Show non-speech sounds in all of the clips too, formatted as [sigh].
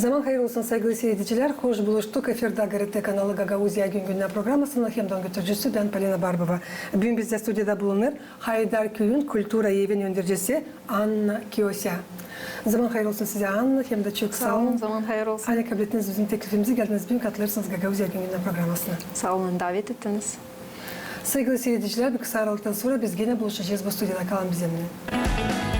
Zaman hayır olsun sevgili seyirciler. Hoş buluştuk. Efirde GRT kanalı Gagavuzya Gün Günden programısının hem götürücüsü ben Palina Barbova. Bugün bizde stüdyoda bulunur Haydar Köy'ün Kultura Evi'nin yöneticisi Anna Kiyosya. Zaman hayır olsun size Anna hem de çok sağ Sağ olun, zaman hayır olsun. Hani kabul ettiniz bizim teklifimizi geldiniz. Bugün katılırsınız Gagavuzya Gün Günden programısına. Sağ olun, davet ettiniz. Sevgili seyirciler bir kısa aralıktan sonra biz yine buluşacağız bu stüdyoda kalan bizimle.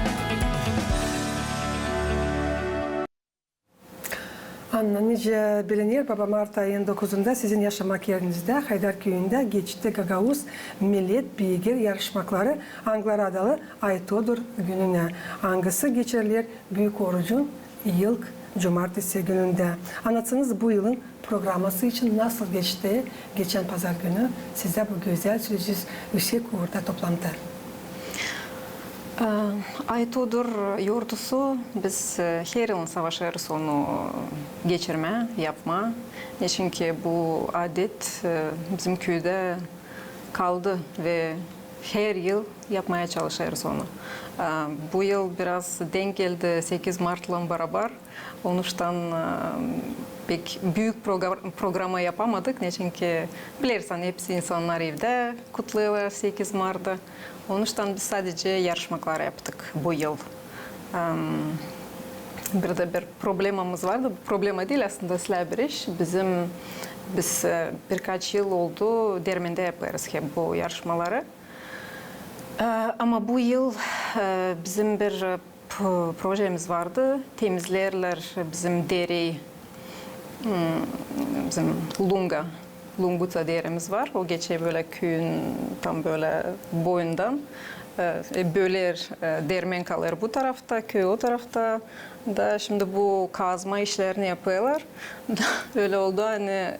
Anna nice bilinir baba Mart ayının 9'unda sizin yaşamak yerinizde Haydar Köyü'nde geçti Gagavuz Millet Beygir yarışmakları Anglar adalı Aytodur gününe. Hangisi geçirilir Büyük Orucun ilk cumartesi gününde. Anlatsanız bu yılın programması için nasıl geçti geçen pazar günü size bu güzel sürpriz Üsek Uğur'da toplantı. Ee, Aytodur yurdusu biz e, her yılın savaşırız onu geçirme, yapma. Çünkü bu adet bizim köyde kaldı ve her yıl yapmaya çalışıyoruz onu. Ee, Bu yıl biraz denk geldi 8 Mart'la beraber. Onuştan e, pek büyük program, programa yapamadık. Ne çünkü bilirsen hepsi insanlar evde kutluyorlar 8 Mart'ı. Onuştan biz sadece yarışmalar yaptık bu yıl. Em, Bir de bir problemimiz vardı. Bu problema değil aslında sizler bir iş. Bizim biz e, birkaç yıl oldu Dermen'de yapıyoruz hep bu yarışmaları. Ee, Ama bu yıl e, bizim bir e, projemiz vardı. Temizlerler bizim deri, hmm, bizim lunga, lunguta derimiz var. O geçe böyle köyün tam böyle boyundan e, böler, dermen kalır bu tarafta, köy o tarafta da şimdi bu kazma işlerini yapıyorlar. [laughs] Öyle oldu hani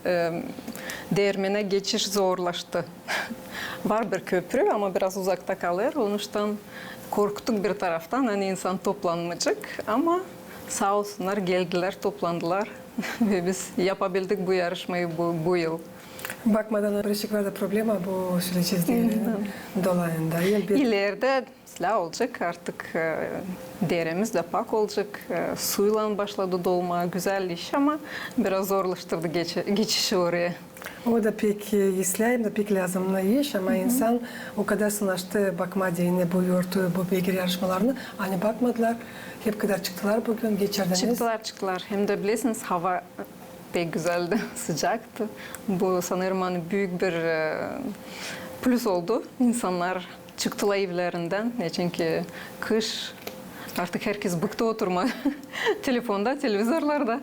dermene geçiş zorlaştı. [laughs] Var bir köprü ama biraz uzakta kalır. Onuştan korktuk bir taraftan hani insan toplanmayacak ama sağ olsunlar geldiler toplandılar [laughs] ve biz yapabildik bu yarışmayı bu, bu yıl. Bakmadan Birleşiklerde problema bu izleyenin dolayında. Elbette İleride silah olacak artık e, deremiz de pak olacak. E, suyla başladı dolma güzel iş ama biraz zorlaştırdı geçi, geçişi oraya. O da pek e, isteyen de pek lazımlı iş ama insan o kadar sınavdı bakma diyene bu yurtu, bu beygir yarışmalarını hani bakmadılar. Hep kadar çıktılar bugün geçirdiniz. Çıktılar çıktılar. Hem de bilirsiniz hava pek güzeldi, [laughs] sıcaktı. Bu sanırım hani büyük bir e, plus oldu. İnsanlar çıktılar evlerinden. Ne çünkü kış artık herkes bıktı oturma. [laughs] Telefonda, televizorlarda.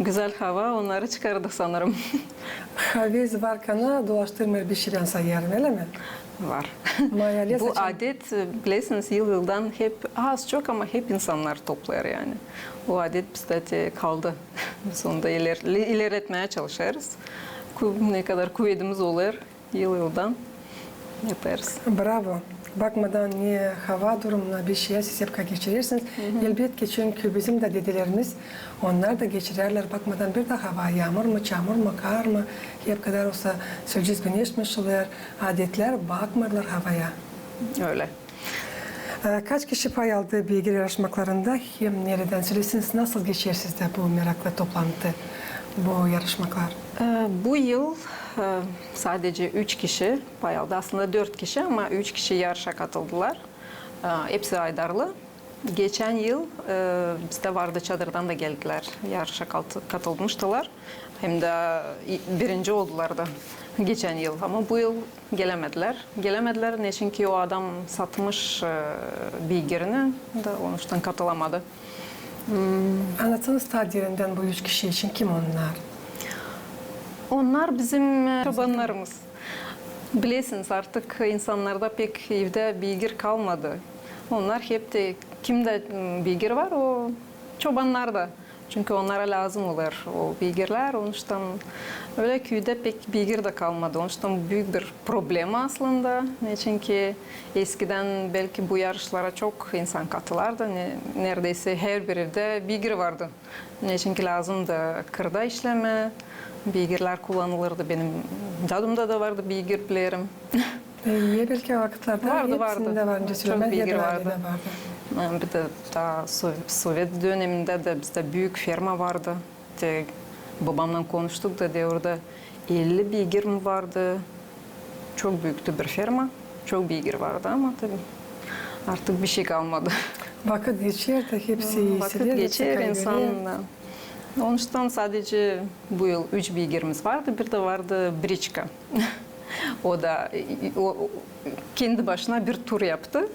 Güzel hava onları çıkardı sanırım. [laughs] Haviz varken dolaştırmaya bir şeyden sayarım öyle mi? Var. Mayalya [laughs] Bu adet bilirsiniz yıl yıldan hep az çok ama hep insanlar toplar yani. O adet bizde de kaldı. Biz onu da iler, ilerletmeye çalışıyoruz. Ku- Ne kadar kuvvetimiz olur yıl yıldan yaparız. Bravo. Bakmadan ne hava durumuna bir şeye siz hep geçirirsiniz. Elbette çünkü bizim de dedelerimiz onlar da geçirirler bakmadan bir de hava yağmur mu, çamur mu, kar mı hep kadar olsa sürpriz güneş mi şular adetler bakmırlar havaya. Öyle. Ee, Kaç kişi pay aldı bilgi yarışmalarında hem nereden söylesiniz nasıl geçer sizde bu meraklı toplantı, bu yarışmalar? Ee, Bu yıl sadece üç kişi pay aldı. Aslında dört kişi ama üç kişi yarışa katıldılar. Ee, Hepsi Aydarlı. Geçen yıl e, bizde vardı çadırdan da geldiler. Yarışa kat- katılmıştılar. Hem de i- birinci oldular da geçen yıl. Ama bu yıl gelemediler. Gelemediler ne çünkü o adam satmış e, bilgilerini da onun için katılamadı. Anlatınız tadirinden bu üç kişi için kim onlar? Onlar bizim e, çobanlarımız. Bilirsiniz artık insanlarda pek evde bilgir kalmadı. Onlar hep de kimde m, bilgir var o çobanlarda. Çünkü onlara lazım olur o bilgiler. Onun için öyle köyde pek bilgir de kalmadı. Onun için büyük bir problem aslında. Ne çünkü eskiden belki bu yarışlara çok insan katılardı. Ne, neredeyse her bir evde bilgir vardı. Ne çünkü lazımdı kırda işleme, bilgirler kullanılırdı. Benim dadımda da vardı bilgir bilirim. [laughs] Ee, belki o vakitlerde Vardı, hepsinde vardı. var. Çok Çok bilgi vardı. vardı. Ee, Bir de daha Sov- Sovyet döneminde de bizde büyük firma vardı. De, babamla konuştuk da de orada 50 beygir mi vardı? Çok büyüktü bir firma. Çok beygir vardı ama tabii artık bir şey kalmadı. [laughs] Vakit geçer de hepsi Vakit silir, hepsi geçer kaybediyor. insan. da. Ondan sadece bu yıl üç beygirimiz vardı. Bir de vardı Briçka. [laughs] o da o kendi başına bir tur yaptı.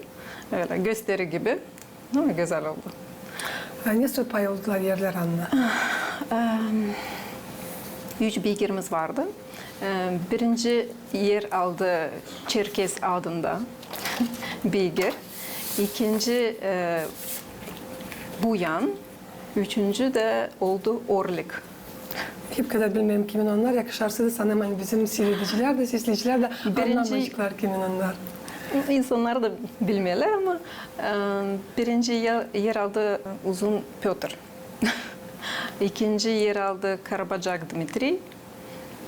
Öyle gösteri gibi. Ama güzel oldu. Nasıl pay oldular yerler Anna? Üç beygirimiz vardı. Ee, Birinci yer aldı Çerkes adında [laughs] beygir. İkinci e, Buyan. Üçüncü de oldu Orlik. Hep kadar bilmem kimin onlar yakışarsa da sanırım hani bizim seyrediciler de seyirciler de Birinci- anlamayacaklar kimin onlar. [laughs] İnsanlar da bilmeli ama birinci yer, yer aldı Uzun Piotr. [laughs] İkinci yer aldı Karabacak Dmitri.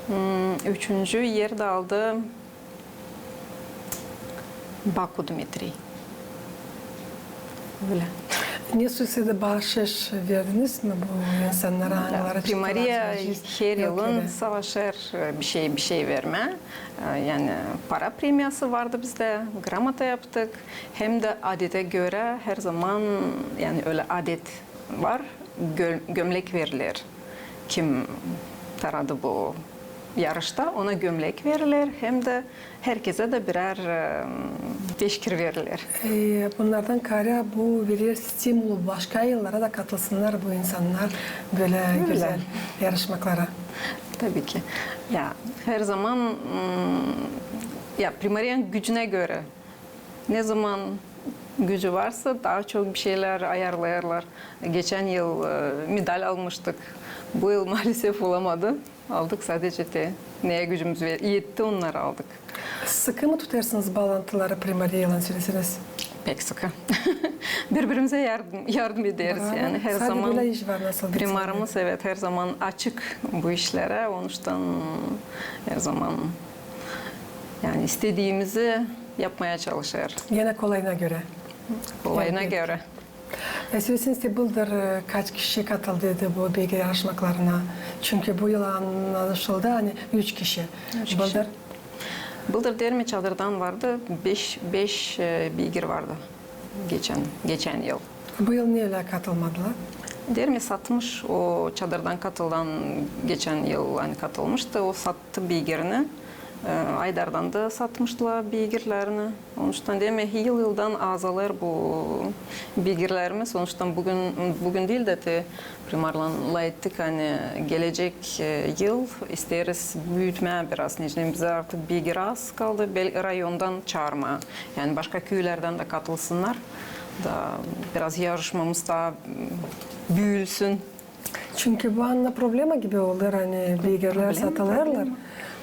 Hmm, Üçüncü yer de aldı Baku Dmitri. Öyle. Niye bahşiş verdiniz mi bu insanlara, anılara Primariya çıktılar? her yılın öyle. savaşır bir şey bir şey verme. Ee, Yani para premiyası vardı bizde. Gramata yaptık. Hem de adete göre her zaman yani öyle adet var. Gö- gömlek verilir. Kim taradı bu yarışta ona gömlek verilir. Hem de herkese de birer e, teşkir verilir. Ee, bunlardan kara bu verir stimul başka yıllara da katılsınlar bu insanlar böyle Öyle. güzel yarışmalara. Tabii ki. Ya her zaman mm, ya primariyen gücüne göre ne zaman gücü varsa daha çok bir şeyler ayarlayarlar. Geçen yıl e, medal almıştık. Bu yıl [laughs] maalesef olamadı. Aldık sadece de neye gücümüz yetti onları aldık. Sıkı mı tutarsınız bağlantıları primariye yalan söyleseniz? Pek sıkı. [laughs] Birbirimize yardım yardım ederiz Bravo. yani her Sadece zaman. iş var nasıl. Primarımız evet her zaman açık bu işlere. Onun için her zaman yani istediğimizi yapmaya çalışır. Gene kolayına göre. Olayına Evet. göre. E, söyleseniz yıldır e, kaç kişi katıldı bu bilgi yarışmalarına? Çünkü bu yıl anlaşıldı hani üç kişi. Üç kişi. Bıldır Bıldır Dermi Çadır'dan vardı. Beş, beş e, bilgir vardı geçen geçen yıl. bu yıl niye öyle katılmadılar? Dermi satmış o çadırdan katılan geçen yıl hani katılmıştı. O sattı bilgirini. Ee, Aydar'dan da satmışlar bilgilerini. Sonuçta demek yıl yıldan azalır bu bilgilerimiz. Sonuçta bugün bugün değil de te primarla ettik hani gelecek yıl isteriz büyütme biraz. Necmi bize artık bilgi az kaldı. Bel rayondan çağırma. Yani başka köylerden de katılsınlar. Da biraz yarışmamız daha büyülsün. Çünkü bu anla problema gibi olur hani bilgiler Problema,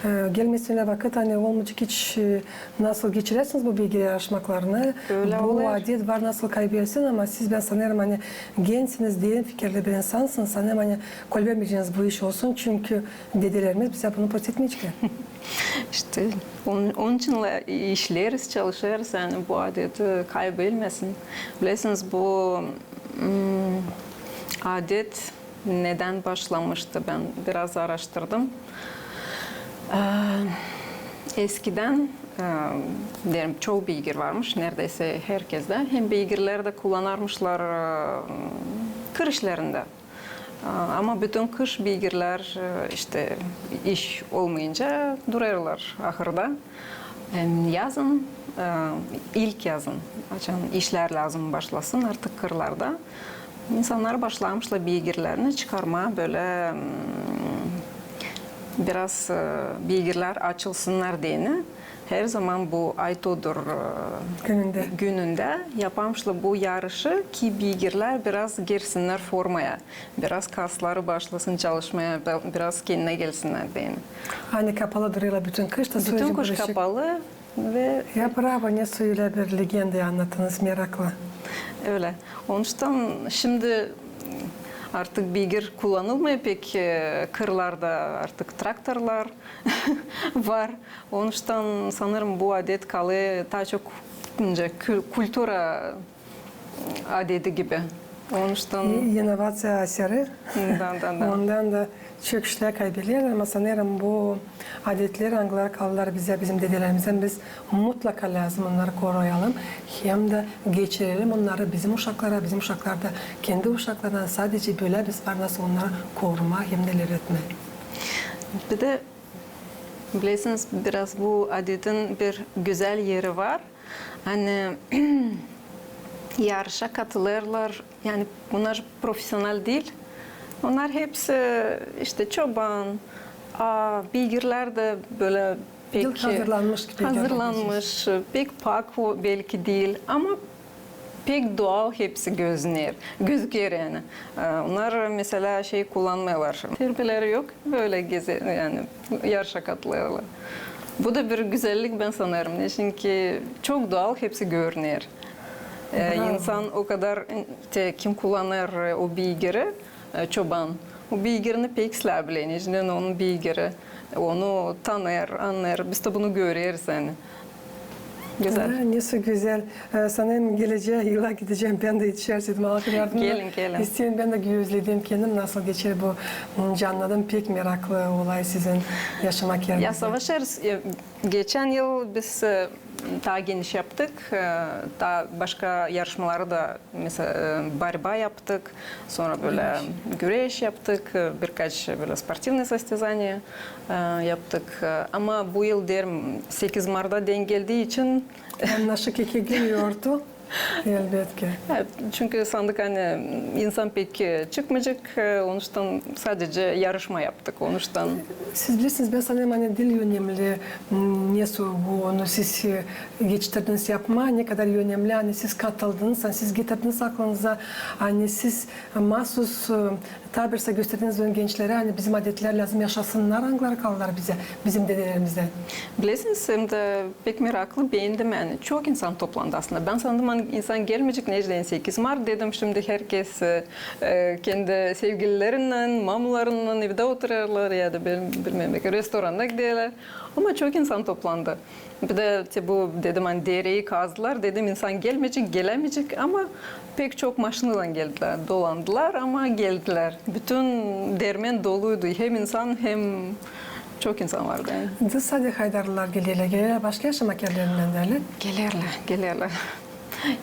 Ee, gelmesine vakit hani olmayacak hiç e, nasıl geçiresiniz bu bilgi yarışmalarını. Öyle bu olur. adet var nasıl kaybedersin ama siz ben sanırım hani gençsiniz diye fikirli bir insansınız. Sanırım hani kol vermeyeceğiniz bu iş olsun çünkü dedelerimiz bize bunu bahsetmeyecekler. [laughs] İşte onun, onun için işleriz, çalışırız yani bu adeti kaybedilmesin. Bilirsiniz bu hmm, adet neden başlamıştı ben biraz araştırdım. Ee, eskiden e, derim çoğu beygir varmış neredeyse herkeste. Hem beygirleri de kullanarmışlar e, kır. Ee, Ama bütün kış beygirler e, işte iş olmayınca durarlar ahırda. Yazın, ilk yazın açan işler lazım başlasın artık kırlarda. İnsanlar başlamışlar beygirlerini çıkarmaya böyle biraz e, bilgiler açılsınlar diye her zaman bu Aytodur e, Gününde. gününde yapamışlar bu yarışı ki bilgiler biraz girsinler formaya. Biraz kasları başlasın çalışmaya, biraz kendine gelsinler diye. Hani kapalı duruyorlar bütün kış da Bütün kuş buruşuk. kapalı ve Ya bravo ne suyuyla bir legendayı anlattınız merakla. öyle. Onun için şimdi artık bilgir kullanılmıyor pek e, kırlarda artık traktörler [laughs] var. Onun için sanırım bu adet kalı daha çok ince kü- kültüre adeti gibi. Onuştan Inovasiya eseri. da, da, çöküşler kaybediyorlar ama sanırım bu adetler anılar kalırlar bize, bizim dedelerimizden biz mutlaka lazım onları koruyalım. Hem de geçirelim onları bizim uşaklara, bizim uşaklar da kendi uşaklarına sadece böyle biz var nasıl onları koruma hem de öğretme. Bir de bilirsiniz biraz bu adetin bir güzel yeri var. Hani [clears throat] yarışa katılırlar. Yani bunlar profesyonel değil. Onlar hepsi işte çoban, aa, bilgiler de böyle pek Yıl hazırlanmış gibi hazırlanmış, pek pak o belki değil ama pek doğal hepsi gözünür, gözüküyor yani. Ee, Onlar mesela şey kullanmıyorlar. Terbiyeleri yok, böyle gezi yani yarışa katılıyorlar. Bu da bir güzellik ben sanırım. Çünkü çok doğal hepsi görünüyor. Ee, insan o kadar te, kim kullanır e, o bilgileri e, çoban. O bilgilerini pek släblen. Yani onun bilgileri onu tanır, anlar. Biz de bunu görüyoruz yani. Güzel. Ha, Nasıl güzel. Ee, sanırım geleceğe yıla gideceğim. Ben de içerisinde halkın yardımına Gelin, gelin. isteyen ben de gözledim. Kendim nasıl geçer bu canladım. Pek meraklı olay sizin yaşamak yerinizde. Ya savaşırız. Geçen yıl biz e, daha geniş yaptık. Ee, daha başka yarışmaları da mesela e, barba yaptık. Sonra böyle güreş yaptık. Ee, birkaç böyle sportivne sastizanya yaptık. Ee, ama bu yıl derim 8 Mart'da denk geldiği için anlaşık iki gün yordu. [laughs] Elbette. Evet, çünkü sandık hani insan pek çıkmayacak. E, Onuştan sadece yarışma yaptık. Onuştan Siz bilirsiniz ben sanırım hani dil önemli. Nasıl bu onu siz e, geçtirdiniz yapma ne kadar önemli. Hani siz katıldınız, hani siz getirdiniz aklınıza. Hani siz mahsus e, tabirse gösterdiğiniz ön gençlere hani bizim adetler lazım yaşasınlar anılar kalırlar bize, bizim dedelerimizden. Bilirsiniz hem de pek meraklı beğendim yani. Çok insan toplandı aslında. Ben sandım hani insan gelmeyecek Necden 8 Mart dedim. Şimdi herkes e, e, kendi sevgililerinden, mamlarından evde oturuyorlar ya da bil- bilmem ne restoranda gidiyorlar. Ama çok insan toplandı. Bir de işte bu dedim hani dereyi kazdılar. Dedim insan gelmeyecek, gelemeyecek ama pek çok maşinadan geldiler. Dolandılar ama geldiler. Bütün dermen doluydu. Hem insan hem çok insan vardı yani. Sadece Haydarlılar geliyorlar, geliyorlar başka yaşamak yerlerinden derler. Gelirler, gelirler.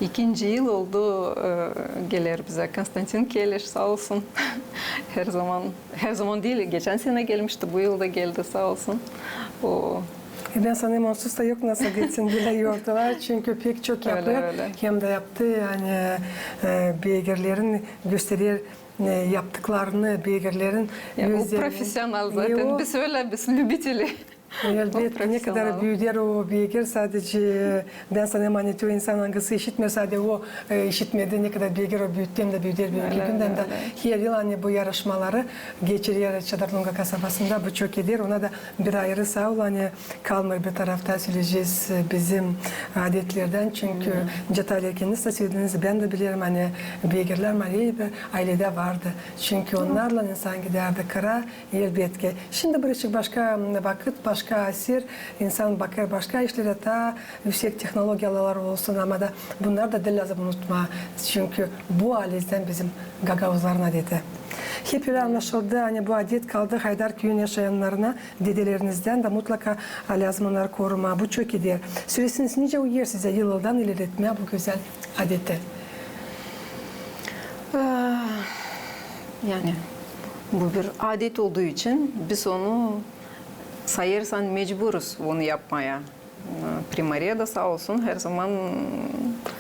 İkinci yıl oldu e, gelir bize. Konstantin Keleş sağ olsun. [laughs] her zaman, her zaman değil, geçen sene gelmişti, bu yıl da geldi sağ olsun. O E Ben sanırım onsuz da yok nasıl geçsin bile yordular. Çünkü pek çok Öyle, yapıyor. öyle. Hem de yaptı yani e, beygirlerin gösteriyor e, yaptıklarını beygirlerin ya, o gözlerini- profesyonel E, zaten. o- Biz öyle, biz любители. Elbette ne kadar büyüdüler o beygir sadece ben sanırım hani o insan hangisi işitmiyor sadece o e, işitmedi ne kadar beygir o büyüttü hem de büyüdüler. Öyle, Hem de her yıl hani bu yarışmaları geçiriyor Çadarlunga kasabasında bu çok iyidir. Ona da bir ayrı sağ ol hani kalmıyor bir tarafta söyleyeceğiz e, bizim adetlerden. Çünkü Hmm. Catalia kendiniz de söylediniz ben de bilirim hani beygirler Mariye bir ailede vardı. Çünkü onlarla insan giderdi kıra elbette. Şimdi bir başka vakit başka asir insan bakar başka işlere ta yüksek teknolojiyalar olsun ama da bunlar da dil lazım unutma. Çünkü bu aileden bizim gagavuzların adeti. Hep öyle anlaşıldı. Hani bu adet kaldı Haydar köyün yaşayanlarına dedelerinizden de mutlaka lazım onları koruma. Bu çok iyidir. Süresiniz nice uyuyor size yıldan ilerletmeye bu güzel adeti. Ah, Yani bu bir adet olduğu için biz onu sayarsan mecburuz onu yapmaya. Primariye de sağ olsun her zaman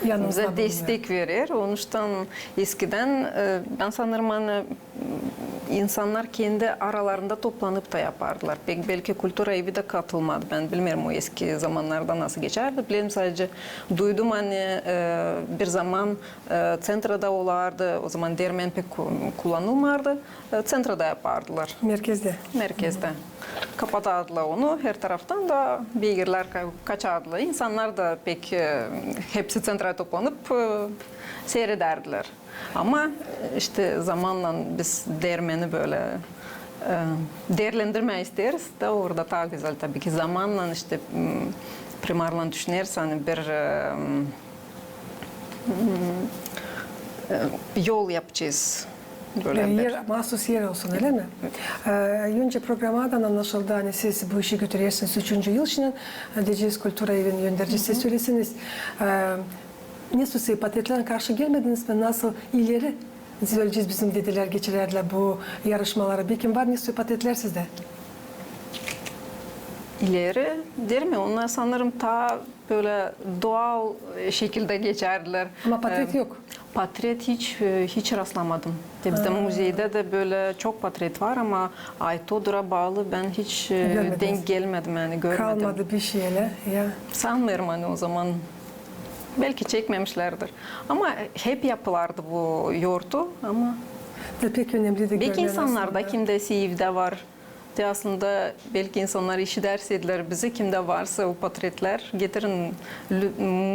Yanımızda bize destek verir. Onuştan eskiden e, ben sanırım hani insanlar kendi aralarında toplanıp da yapardılar. Pek belki kültüre evi de katılmadı. Ben bilmiyorum o eski zamanlarda nasıl geçerdi. Bilirim sadece duydum hani e, bir zaman e, centrada olardı. O zaman dermen pek ku- kullanılmadı. E, Centrada yapardılar Merkezde. merkezde. Kapatardılar onu. Her taraftan da beygirler ka- kaçardılar. İnsanlar da pek e, hepsi centraya toplanıp e, seyrederdiler. Ama e, işte zamanla biz dermeni böyle e, değerlendirme isteriz de orada daha güzel tabii ki zamanla işte primarla düşünürsen bir e, yol yapacağız. Böyle Yani yer, mahsus yer olsun öyle mi? Ee, önce programdan anlaşıldı hani siz bu işi götürüyorsunuz üçüncü yıl şimdi Deceğiz Kültür Evi'nin yöndericisi söylesiniz. Ee, ne susi patetlerine karşı gelmediniz mi? Nasıl ileri söyleyeceğiz bizim dedeler geçirirler bu yarışmalara. Bir kim var ne susi patetler sizde? ileri der mi? Onlar sanırım ta böyle doğal şekilde geçerler. Ama patret Ee, yok. Patret hiç e, hiç rastlamadım. Ya Bizde müzeyde de böyle çok patret var ama Aytodur'a bağlı ben hiç e, Görmediniz. denk gelmedim yani görmedim. Kalmadı bir şeyle. Ya. Sanmıyorum hani o zaman. Belki çekmemişlerdir. Ama hep yapılardı bu yoğurtu ama Da pek önemli de belki görünen insanlarda aslında. kimde evde var. De aslında belki insanlar işi ders ediler bizi kimde varsa o portretler getirin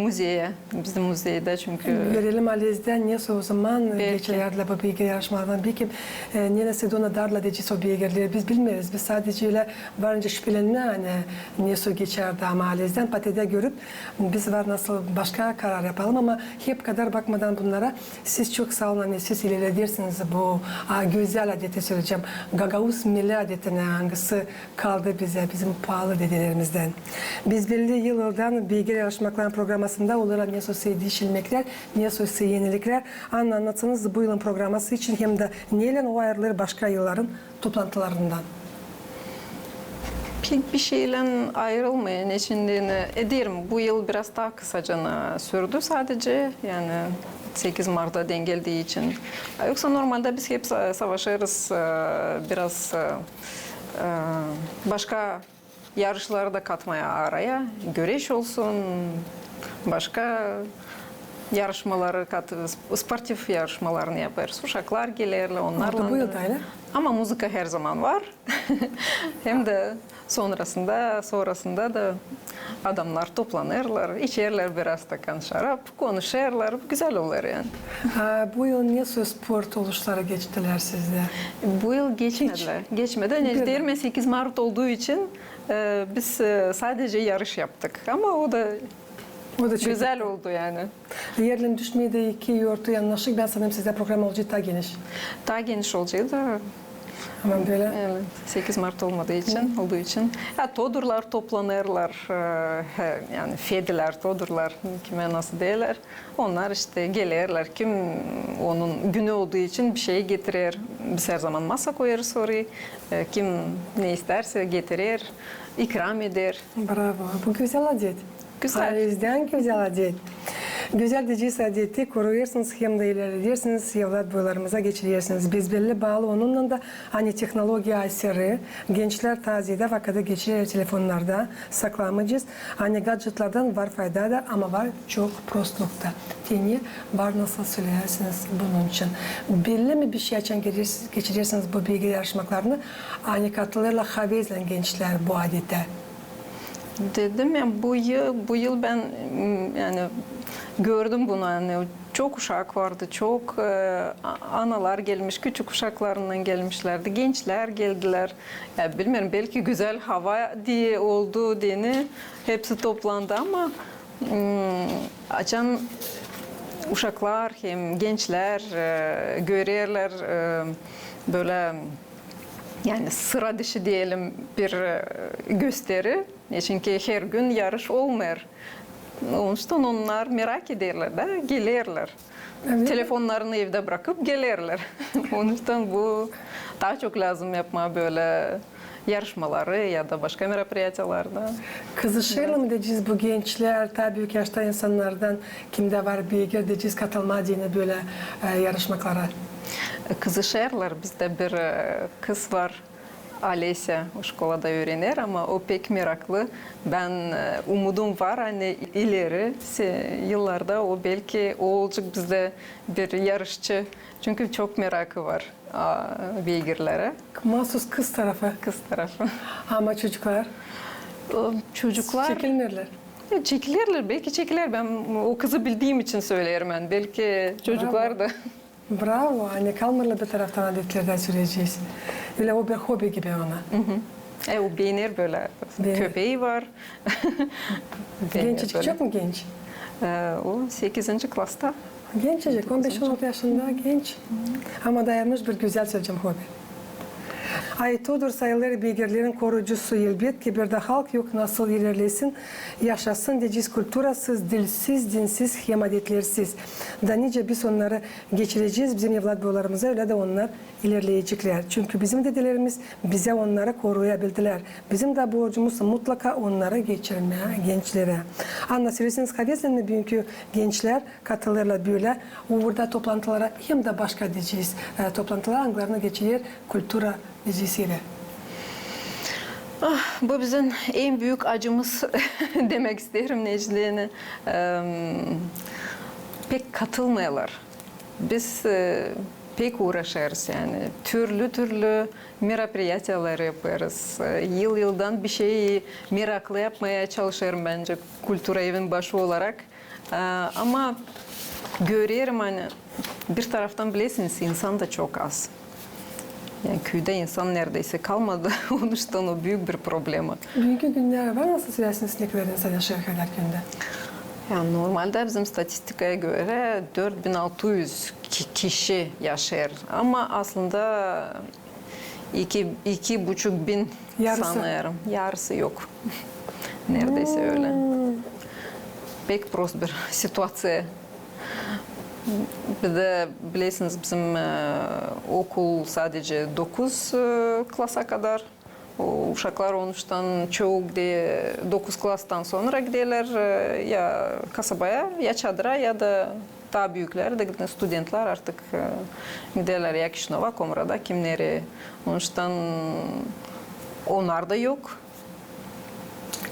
müzeye. Bizim müzeyde çünkü Verelim Aliz'den neyse o zaman Belki. geçerlerle bu bilgi yarışmalarından bir kim e, neresi de ona darla deci o bilgileri biz bilmiyoruz. Biz sadece öyle varınca şüphelenme hani neyse geçerdi ama Aliz'den patede görüp biz var nasıl başka karar yapalım ama hep kadar bakmadan bunlara siz çok sağ olun hani siz ilerledirsiniz bu a, güzel adeti söyleyeceğim. Gagavuz milli adetine hangisi kaldı bize bizim pahalı dedelerimizden. Biz belli yıllardan bilgi yarışmaların programmasında olarak ne sosyal değişilmekler, ne sosyal yenilikler anla anlatsanız bu yılın programması için hem de neyle o ayrılır başka yılların toplantılarından. pek bir şeyle ayrılmayan içindiğini ederim. Bu yıl biraz daha kısacana sürdü sadece yani 8 Mart'ta dengeldiği için. Yoksa normalde biz hep sa- savaşırız e, biraz e, başka yarışları da katmaya araya. Güreş olsun, başka yarışmaları katırız. Sportif yarışmalarını yaparız. Uşaklar gelirler, onlarla. Bu yıl da öyle. Ama müzik her zaman var. [laughs] Hem de sonrasında, sonrasında da adamlar toplanırlar, içerler biraz stakan şarap, konuşurlar. Güzel olur yani. Ha, bu yıl ne söz spor oluşları geçtiler sizde? Bu yıl geçmediler. Geçmedi. Bir- Necderme 8 Mart olduğu için e, biz e, sadece yarış yaptık. Ama o da O da çok güzel oldu yani. Yerlerin düşmeyi de iki yortu yanlışlık. Ben sanırım sizde program olacak daha geniş. Daha geniş olacaktı. Ama böyle Evet, 8 Mart olmadığı için, olduğu için. Ya todurlar toplanırlar, e, yani fediler, todurlar, kime nasıl derler. Onlar işte gelirler, kim onun günü olduğu için bir şey getirir. Biz her zaman masa koyarız oraya. E, Kim ne isterse getirir, ikram eder. Bravo. Bu güzel adet. Güzel. Ailezden güzel adet. Güzel diyeceğiz adeti koruyorsunuz hem de ilerledirsiniz, evlat boylarımıza geçirirsiniz. Biz belli bağlı onunla da hani teknoloji eseri, gençler taziyede vakada geçirir telefonlarda saklamayacağız. Hani gadgetlardan var fayda da ama var çok prostlukta. Teni var nasıl söylersiniz bunun için. Belli mi bir şey için geçirirsiniz, bu bilgi yarışmalarını? Hani katılırlar havezle gençler bu adete. Dedim ya bu yıl bu yıl ben yani gördüm bunu yani çok uşak vardı, çok e, analar gelmiş, küçük uşaklarından gelmişlerdi, gençler geldiler. Ya bilmiyorum belki güzel hava diye oldu diye hepsi toplandı ama mm, açan uşaklar hem gençler e, görürler e, böyle yani sıra dışı diyelim bir e, gösteri. E, Çünkü her gün yarış olmuyor. Onun için onlar merak ederler de gelirler. Evet. Telefonlarını evde bırakıp gelirler. [laughs] Onun için bu daha çok lazım yapma böyle yarışmaları ya da başka merapриятияларда. Kızışırlar mı diyeceğiz bu gençler, tabii büyük yaşta insanlardan kimde var bilgi diyeceğiz katılma diye böyle e, yarışmalara. Kızışırlar. Bizde bir e, kız var. Alesya o şkolada öğrenir ama o pek meraklı. Ben e, umudum var hani ileri yıllarda o belki o olacak bizde bir yarışçı. Çünkü çok merakı var beygirlere. Mahsus kız tarafı Kız tarafı. ama çocuklar Çocuklar çekilmirler. Ya çekilirler belki çekilir. Ben o kızı bildiğim için söylerim ben. Belki çocuklar da. Bravo, hani kalmırlar bir taraftan adetlerden süreceğiz. Öyle o bir hobi gibi ona. E, o beğenir böyle. Beğenir. Köpeği var. [laughs] Beğenir Genç böyle. çok mu genç? Ee, o 8. klasta. Gencecik, 15-16 yaşında genç. Ama dayanmış bir güzel söyleyeceğim hobi. Aytodur sayıları bilgilerin korucusu elbet ki bir de halk yok nasıl ilerlesin, yaşasın diyeceğiz kulturasız, dilsiz, dinsiz, hem adetlersiz. Da nice biz onları geçireceğiz bizim evlat boylarımıza öyle de onlar ilerleyecekler. Çünkü bizim dedelerimiz bize onları koruyabildiler. Bizim de borcumuz mutlaka onlara geçirmeye, gençlere. Anla söyleseniz kadesinle bugünkü gençler katılırlar böyle. Burada toplantılara hem de başka diyeceğiz. E, toplantılar anglarına geçirir kultura dizisiyle. Ah, bu bizim en büyük acımız [laughs] demek isterim Necli'ne. Eee, pek katılmıyorlar. Biz e, pek uğraşırız yani. Türlü türlü merapриятиялар yaparız. E, Yıl yıldan bir şeyi meraklı yapmaya çalışıyorum bence kultura evin başı olarak. E, ama görüyorum hani bir taraftan bilirsiniz insan da çok az. Yani köyde insan neredeyse kalmadı. [laughs] Onun için o büyük bir problem. Bugünkü günler var nasıl söylersiniz ne kadar insan kadar günde? Yani normalde bizim statistikaya göre 4600 ki- kişi yaşar. Ama aslında iki, iki buçuk bin Yarısı. sanıyorum. Yarısı yok. [laughs] Neredeyse öyle. Pek prost bir [laughs] situasyon. Bir de bilirsiniz bizim e, okul sadece 9 e, klasa kadar. O uşaklar onuştan çoğu de 9 klastan sonra giderler e, ya kasabaya ya çadıra ya da daha büyükler de giden studentler artık e, giderler ya Kişinova, Komra'da kimleri. Onuştan onlar da yok.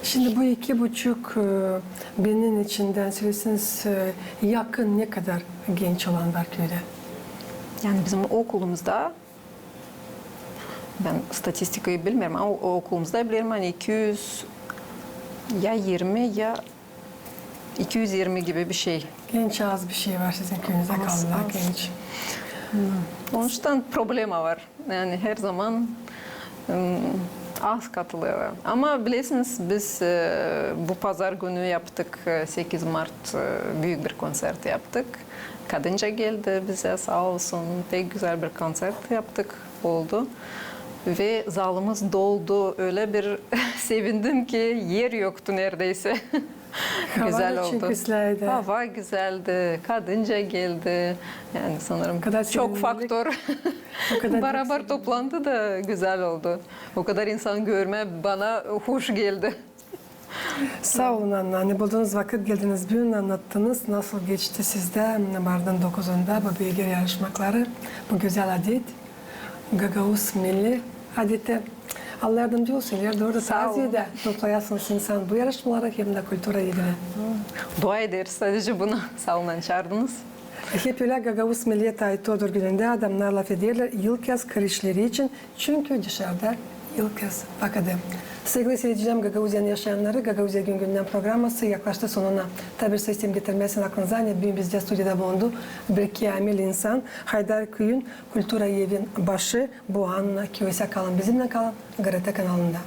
Şimdi bu iki buçuk e, binin içinden söyleseniz e, yakın ne kadar genç olan var köyde? Yani bizim okulumuzda ben statistikayı bilmiyorum ama o okulumuzda bilirim hani 200 ya 20 ya 220 gibi bir şey. Genç az bir şey var sizin köyünüzde Az, kaldılar genç. Onun için problema var. Yani her zaman ım, az katılıyorlar. Ama bilirsiniz biz e, bu pazar günü yaptık. e, 8 Mart e, büyük bir konser yaptık. Kadınca geldi bize sağ olsun. Pek güzel bir konser yaptık oldu. Ve zalımız doldu. Öyle bir [laughs] sevindim ki yer yoktu neredeyse. [laughs] [laughs] Hava güzel da oldu. ıslaydı. Hava güzeldi. Kadınca geldi. Yani sanırım kadar çok faktör. O kadar [laughs] Beraber toplantı da güzel oldu. O kadar insan görme bana hoş geldi. Sağ olun Anna. Hani bulduğunuz vakit geldiniz, bugün anlattınız. Nasıl geçti sizde Mardin 9'unda bu bilgi yarışmakları, bu güzel adet, Gagavuz milli adeti. Allah yardımcı olsun. İleride orada Sağ olun. taziyede toplayasınız insan bu yarışmalara hem de kültüre ilgili. Dua ederiz sadece buna. Sağ olun çağırdınız. Hep öyle Gagavuz Milliyet Aytodur gününde adamlar laf ederler yıl kez kırışları için. Çünkü dışarıda yıl kez vakadı. Sevgili seyircilerim Gagavuzyan yaşayanları Gagavuzya gün günden programması yaklaştı sonuna. Tabi sistem getirmesin aklınıza ne bugün bizde stüdyoda bulundu. Bir kamil insan Haydar Köyün Kültüra Yevin başı bu anla köyse kalın bizimle kalın Garete kanalında.